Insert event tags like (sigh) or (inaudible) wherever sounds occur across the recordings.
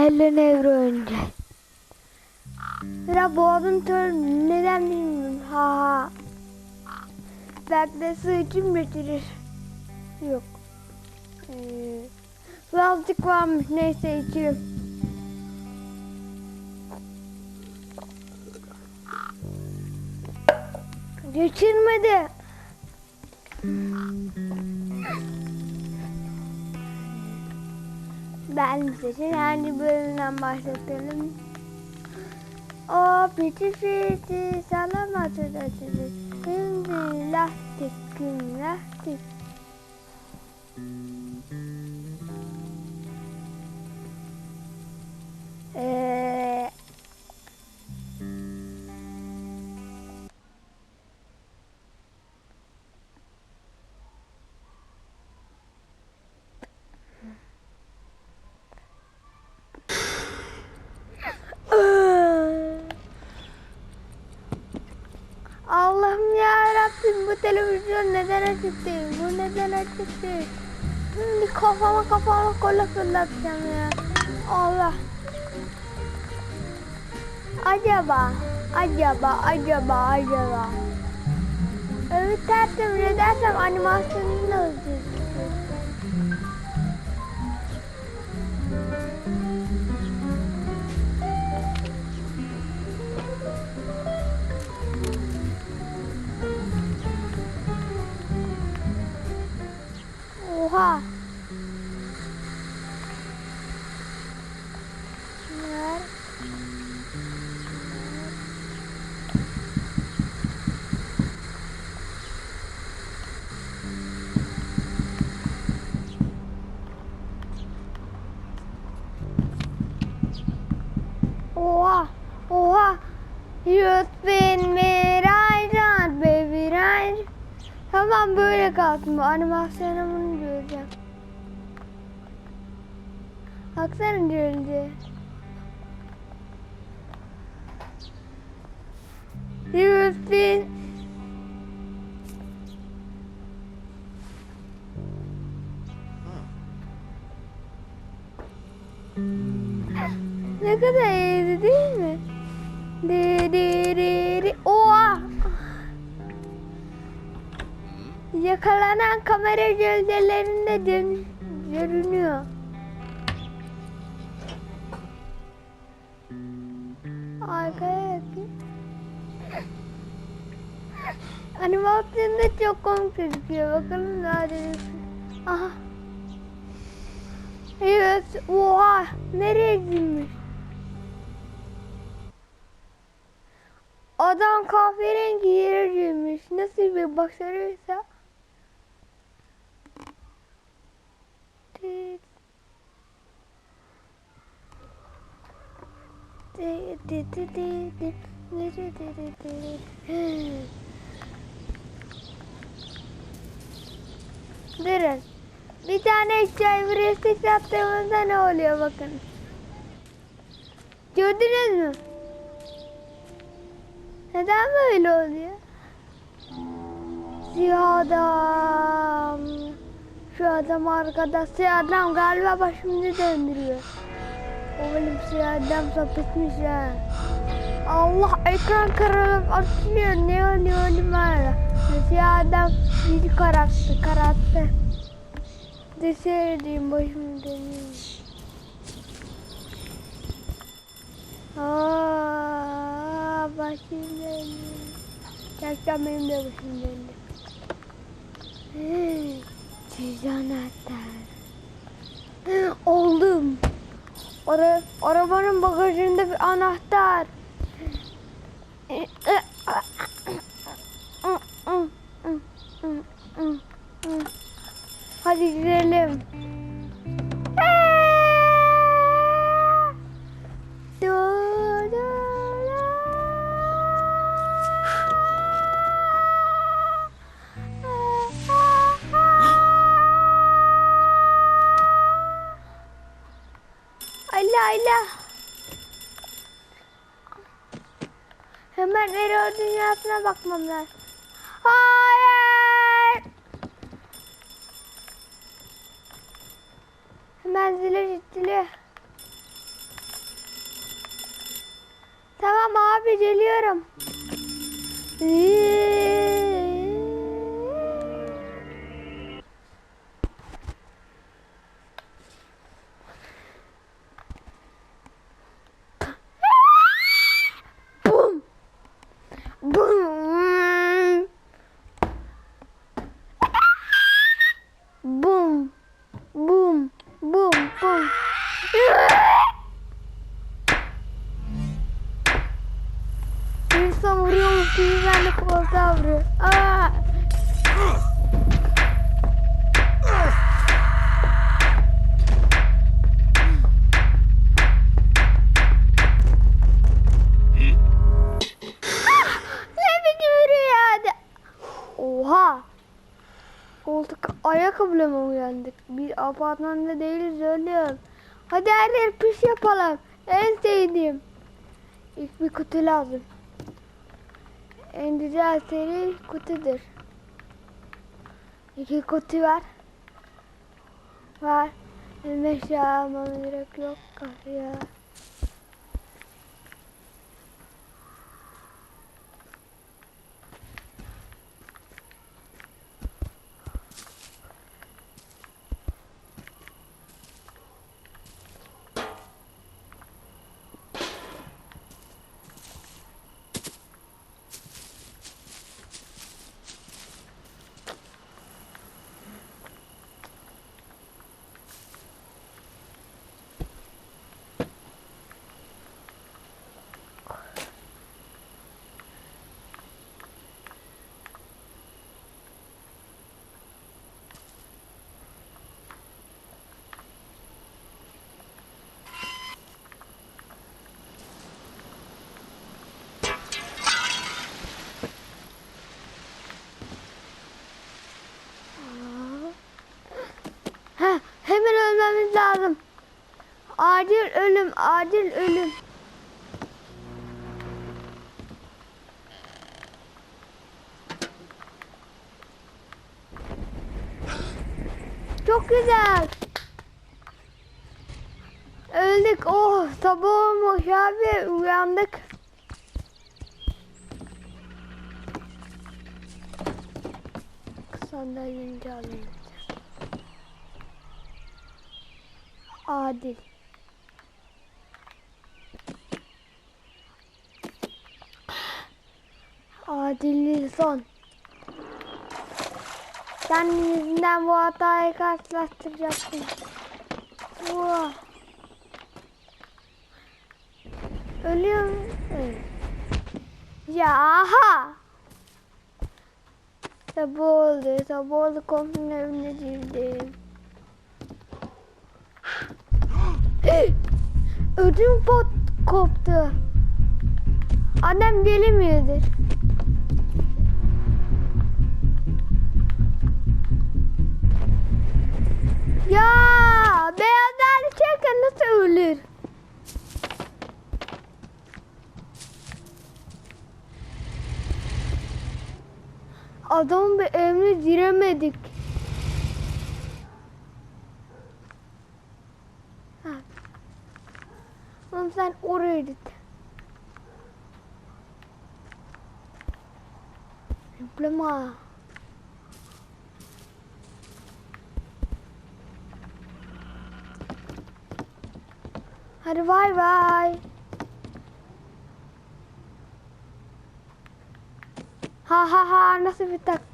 Helen Evro önce. Ya adın tör neden bilmiyorum. Ha ha. Belki de su için bitirir. Yok. Ee, birazcık varmış. Neyse içelim. Geçirmedi. Ben seçin hangi bölümden başlatalım? O piti piti salamatı da sizi. Şimdi lastik gün lastik. Ya Rabbim bu televizyon neden açık? Bu neden açık değil? Şimdi kafama kafama kola fırlatacağım ya. Allah. Acaba, acaba, acaba, acaba. Evet tertemiz ne dersem animasyonunu Bu animasyonu bunu göreceğim. Baksana görünce. Yüz bin. Ne kadar iyiydi Yakalanan kamera gölgelerinde dön görünüyor. Arkaya yapayım. Animasyonda çok komik gözüküyor. Bakalım daha denesin. Aha. Evet. Oha. Nereye girmiş? Adam kahverengi yere girmiş. Nasıl bir başarıysa. Durun. Bir tane burası yaptığımızda ne oluyor bakın. Gördünüz mü? Neden böyle oluyor? Siyah adam. Şu adam arkada siyah adam galiba başımızı döndürüyor. Oğlum adam sapıtmış ha. Allah ekran kırılıp açılıyor. Ne oluyor oğlum hala? Adam bizi kararttı kararttı. De seyredeyim başımı dönüyor. Aa, başım dönüyor. Gerçekten benim de başım döndü. Hey, Çiz anahtar. Ara, arabanın bagajında bir anahtar. Hemen error dünyasına bakmam lazım. Hayır. Hemen zile zile. Tamam abi geliyorum. Eee. Apartmanda değiliz ölüyorum. Hadi her yer pis yapalım. En sevdiğim. İlk bir kutu lazım. En güzel seri kutudur. İki kutu var. Var. Elime eşya almama gerek yok. Ya. Hemen ölmemiz lazım. Acil ölüm, acil ölüm. Çok güzel. Öldük. Oh sabah olmuş abi. Uyandık. Sandalyeni alayım. Adil. Adilli son. Sen yüzünden bu hatayı karşılaştıracaksın. Vah. Ölüyorum. Ya aha. Sabah oldu. Sabah oldu. Komşunun evine girdim. Ödüm pot koptu. Annem gelemiyordur. Ya beyazlar çekin nasıl ölür? Adam bir evine giremedik. Sen oraya git. Diploma. Hadi bay bay. Ha ha ha nasıl bir taktik?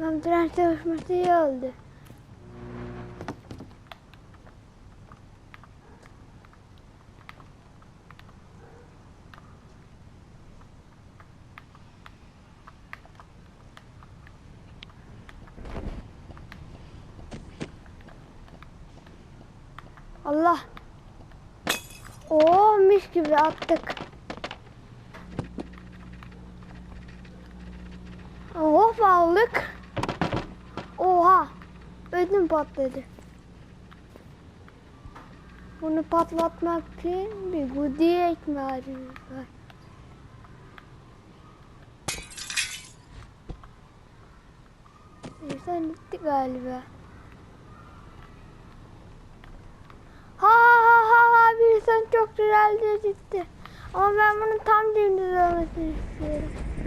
Lan çalışması iyi oldu. Allah. Oo mis gibi attık. Hop aldık. Oha. Ödüm patladı. Bunu patlatmak için bir gudiye ihtiyacımız var. İnsan gitti galiba. Ha ha ha ha bir insan çok güzel gitti. Ama ben bunun tam dümdüz olmasını istiyorum.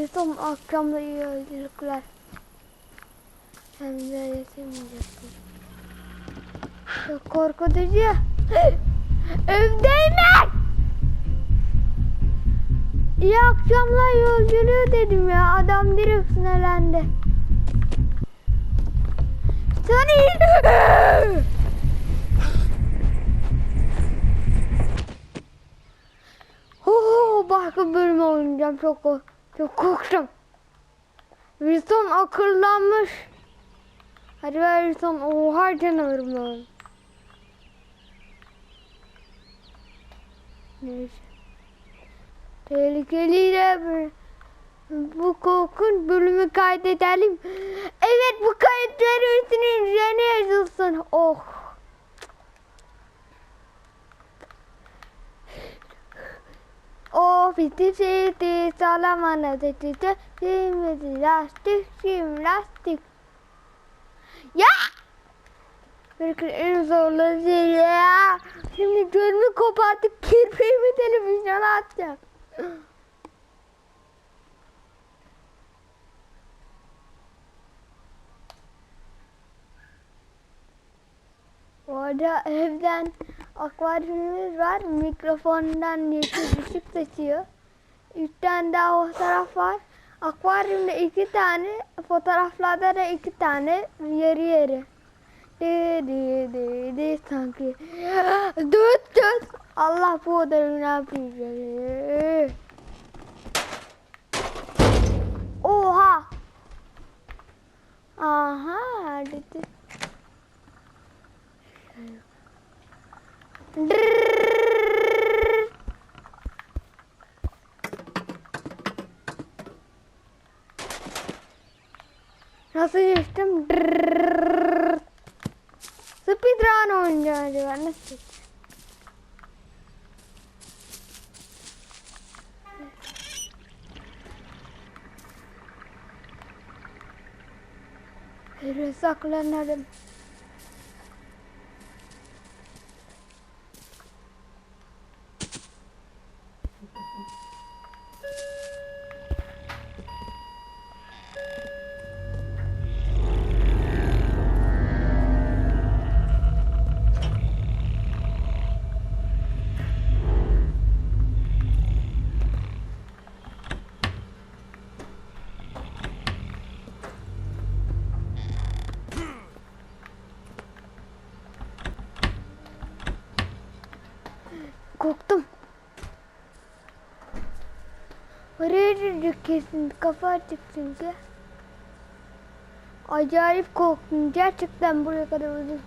Yusuf akşamda iyi yolculuklar. Hem de yetemeyeceksin. Çok korkutucu. Evdeyim. İyi akşamlar yolculuğu dedim ya. Adam direkt sinirlendi. Sani! Oh, başka bölüm oynayacağım. Çok kork- çok korktum. Wilson akıllanmış. Hadi ver Wilson. Oha canavarım lan. Neyse. Tehlikeliyle bir bu korkunç bölümü kaydedelim. Evet bu kayıtları üstünün üzerine yazılsın. Oh. Oh bitti bitti salamana dedi de şimdi lastik şimdi lastik. Ya! Bir en zorlayıcı ya. Şimdi gözümü kopartıp kirpiğimi televizyona atacağım. Orada evden akvaryumumuz var. Mikrofondan yeşil ışık saçıyor. Üç tane daha o taraf var. Akvaryumda iki tane, fotoğraflarda da iki tane yarı yarı. De de de de sanki. Düt düt. Allah bu odanı ne yapacak? Oha. Aha. Dedi. Nasıl geçtim? Speedrun oynayacağım acaba nasıl? Saklanalım. Kesin. Kafa açık çünkü. Acayip korktum. Gerçekten buraya kadar uzun.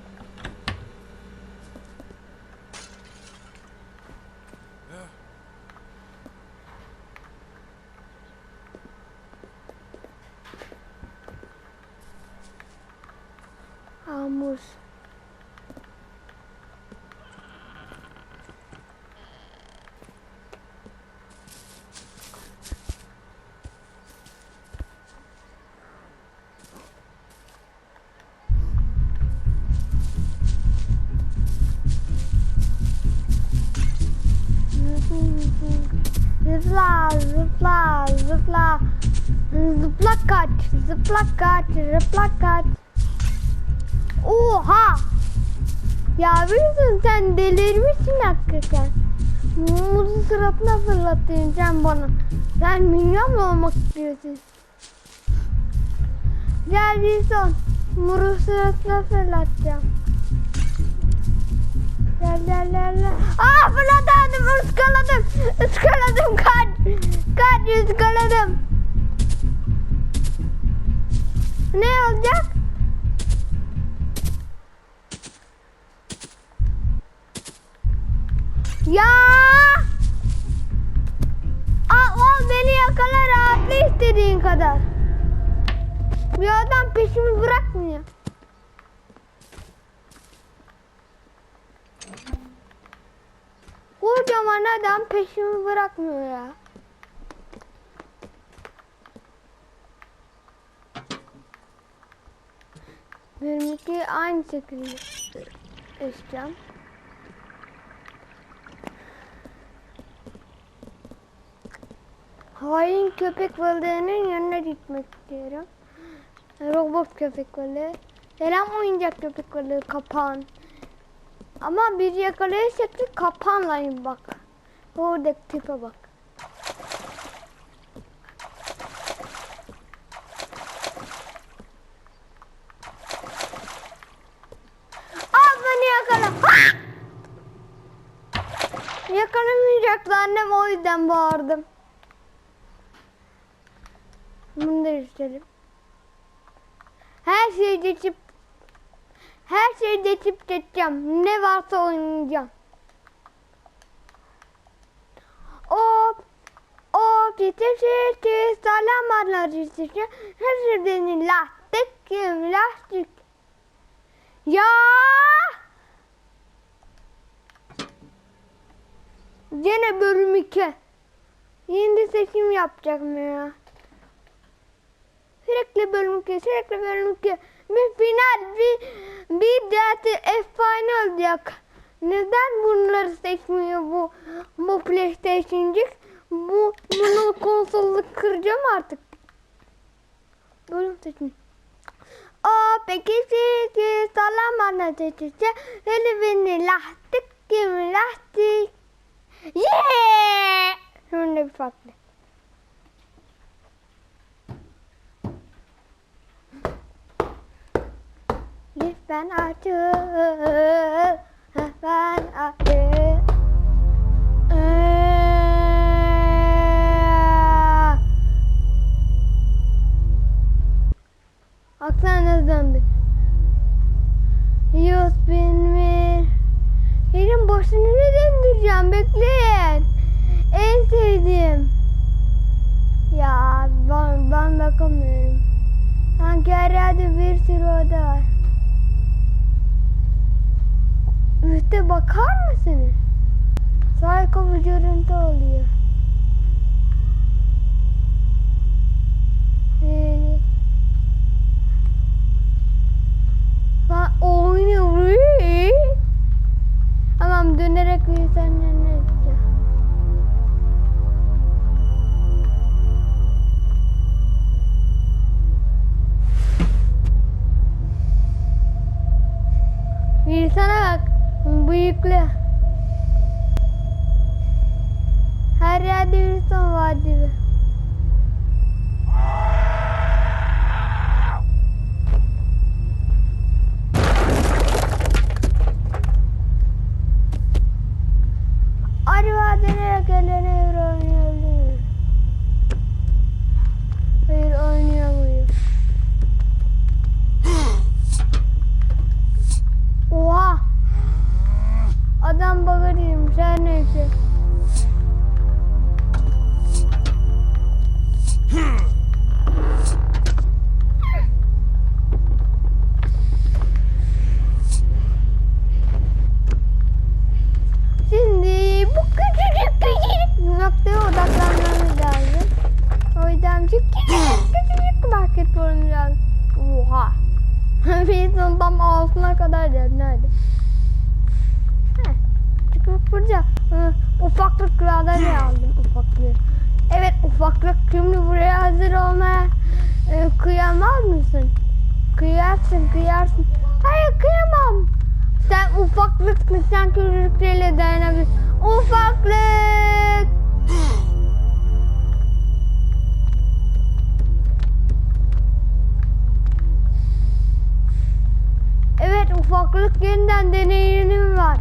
Ya biliyorsun sen delirmişsin hakikaten. Muzu suratına fırlatıyorsun sen bana. Sen minyon mu olmak istiyorsun? Gel Wilson. Muzu suratına fırlatacağım. Gel gel gel gel. Aa fırladım ıskaladım. Iskaladım kaç. Kaç ıskaladım. alacak? Ya! Al, al beni yakala rahatla istediğin kadar. Bir adam peşimi bırakmıyor. Kocaman adam peşimi bırakmıyor ya. Benimki aynı şekilde isteyeceğim. Hain köpek balığının yanına gitmek istiyorum. Robot köpek balığı. Selam oyuncak köpek balığı kapan. Ama bir yakalayırsak da kapanlayın bak. Oradaki tipe bak. Al beni yakala. Yakalamayacaktı annem o yüzden bağırdım. Bunu da istedim. Her şeyi geçip her şeyi geçip geçeceğim. Ne varsa oynayacağım. O o titreşti salamarlar titreşti. Her şeyden lastik kim lastik. Ya! Gene bölüm 2. Yeni seçim yapacağım ya. Sürekli bölüm 2, sürekli bölüm 2. Bir final, bir, bir dersi efsane olacak. Neden bunları seçmiyor bu bu PlayStation'cık? Bu bunu konsolu kıracağım artık. Bölüm seçim. O peki sizi salamana tetice elbini lastik gibi lastik. Yeah! Şimdi bir farklı. Açıl. Lütfen açıl. Ee, Baksana nasıl döndük. Yüz bin mi? Yerin başını ne döndüreceğim? Bekleyin. En sevdiğim. Ya ben, ben bakamıyorum. Sanki her yerde bir sürü oda var. Üste bakar mısınız? Psycho bir görüntü oluyor. Ee, Ha oynuyor. Tamam dönerek insanın yanına gideceğim. İnsana bak. Bıyıklı. Her yerde bir Kıyarsın kıyarsın. Hayır kıyamam. Sen ufaklıksın sen çocuklarıyla dayanabilirsin. Ufaklık. Evet ufaklık yeniden deneyimim var.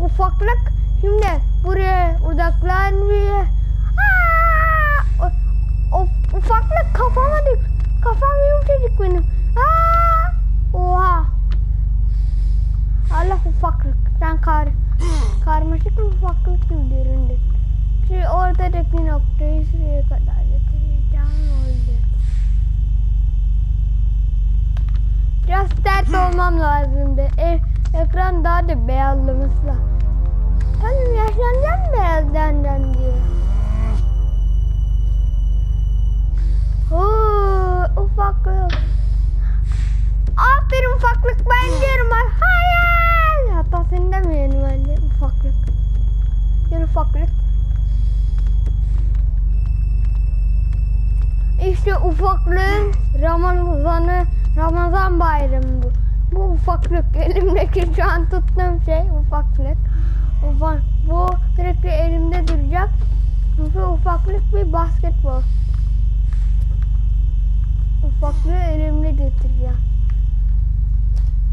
Ufaklık şimdi buraya odaklanmıyor. Ufaklık kafama dik. Kafam yumuşacık benim. Oha. Allah ufaklık. Sen kar karmaşık mı ufaklık gibi göründü. Şimdi ortadaki noktayı şuraya kadar getireceğim oldu. Biraz sert olmam lazımdı. E, ekran daha da beyazlaması lazım. Tamam yaşlanacağım beyazlanacağım diye. Oo, ufaklık. Aferin ufaklık ben diyorum. Hayır. Hatta seni demeyelim bence ufaklık. Gel ufaklık. İşte ufaklığın Ramazan'ı, Ramazan bayramı bu. Bu ufaklık. Elimdeki şu an tuttuğum şey ufaklık. Ufak, bu sürekli elimde duracak. Bu ufaklık bir basketbol. Ufaklığı elimde götüreceğim.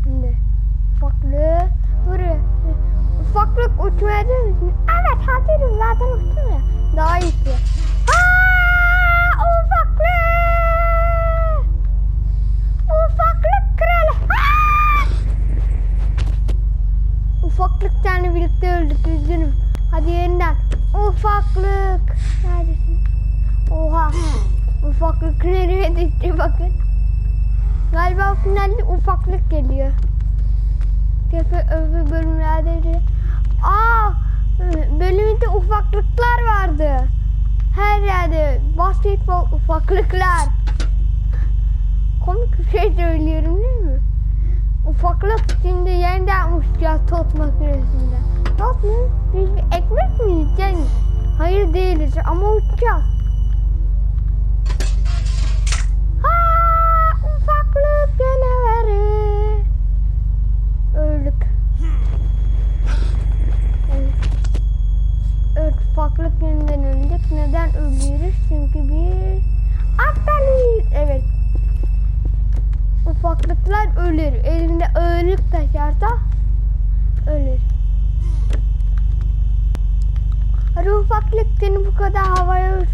Şimdi ufaklığı buraya. Ufaklık uçmaya değil misin? Evet hazırım zaten uçtum ya. Daha iyisi. Aa, ufaklık! Ufaklık kralı. Aa! Ufaklık seninle birlikte öldük üzgünüm. Hadi yeniden. Ufaklık. Neredesin? Oha. Ufaklık nereye düştü bakın. Galiba finalde ufaklık geliyor. Tekrar öbür bölümlerde de. Aa, bölümünde ufaklıklar vardı. Her yerde basketbol ufaklıklar. Komik bir şey söylüyorum değil mi? Ufaklık şimdi yeniden uçacağız tost makinesinde. Tost mu? Biz bir ekmek mi yiyeceğiz? Hayır değiliz ama uçacağız.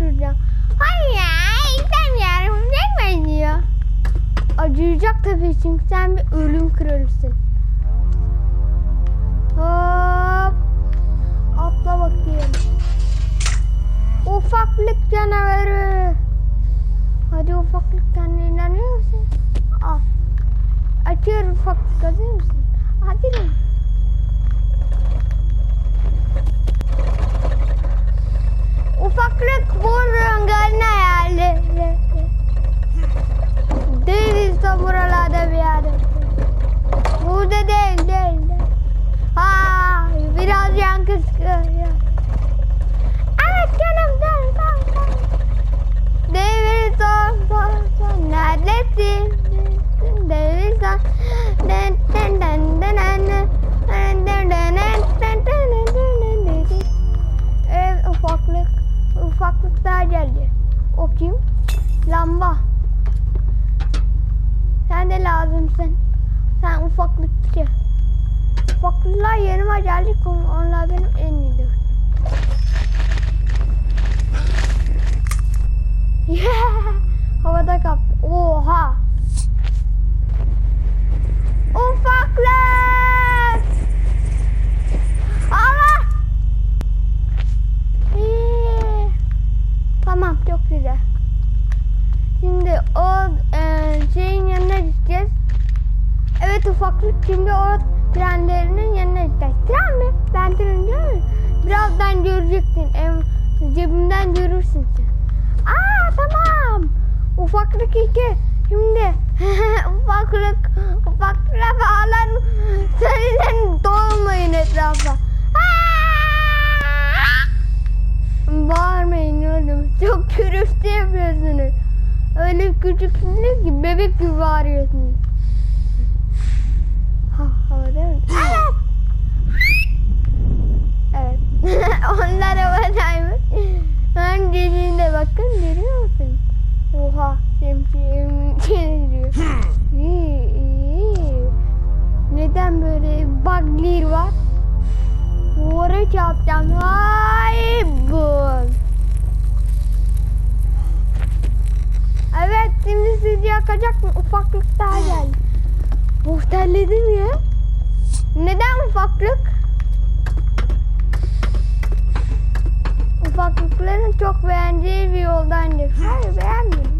Havaya uçuracağım. Hayır ya, istemiyorum. Gelme diyor. Acıyacak tabii çünkü sen bir ölüm kralısın. Hop. Atla bakayım. Ufaklık canavarı. Hadi ufaklık kendine inanıyor musun? Al. Açıyorum ufaklık hazır mısın? Hazırım. Ufaklık vurun galin hayali. Değiliz buralarda bir yerde. Burada değil, değil, değil. Ha, biraz yan kıskıyor. Evet canım, gel, gel, gel. Devir son, son, son. Neredesin? Devir son. Den, den. Den, den, den, den, den, den, Ufaklık daha geldi. O kim? Lamba. Sen de lazımsın. Sen ufaklıkçı. Ufaklıklar yanıma geldi. Onlar benim en iyi dostum. (laughs) Havada kaptı. Oha. Ufaklık. Allah. İyi. Tamam çok güzel. Şimdi o e, şeyin yanına gideceğiz. Evet ufaklık şimdi o trenlerinin yanına gideceğiz. Tren mi? Ben tren değil mi? Birazdan göreceksin. Em, cebimden görürsün sen. Aa tamam. Ufaklık iki. Şimdi (laughs) ufaklık ufaklığa bağlan. Seninle dolmayın etrafa. Aa! Bağırmayın oğlum. Çok gürültü yapıyorsunuz. Öyle küçüksünüz ki bebek gibi bağırıyorsunuz. Ha, hava değil mi? Evet. (laughs) Onlar havadaymış. Ben dediğinde bakın görüyor musun? Oha şemsiyem çeviriyor. Neden böyle bugler var? Duvara çarpacağım. Vay bu. Evet şimdi sizi yakacak mı? Ufaklık daha geldi. Ya. Neden ufaklık? Ufaklıkların çok beğendiği bir yoldan gidiyor. Hayır beğenmedim.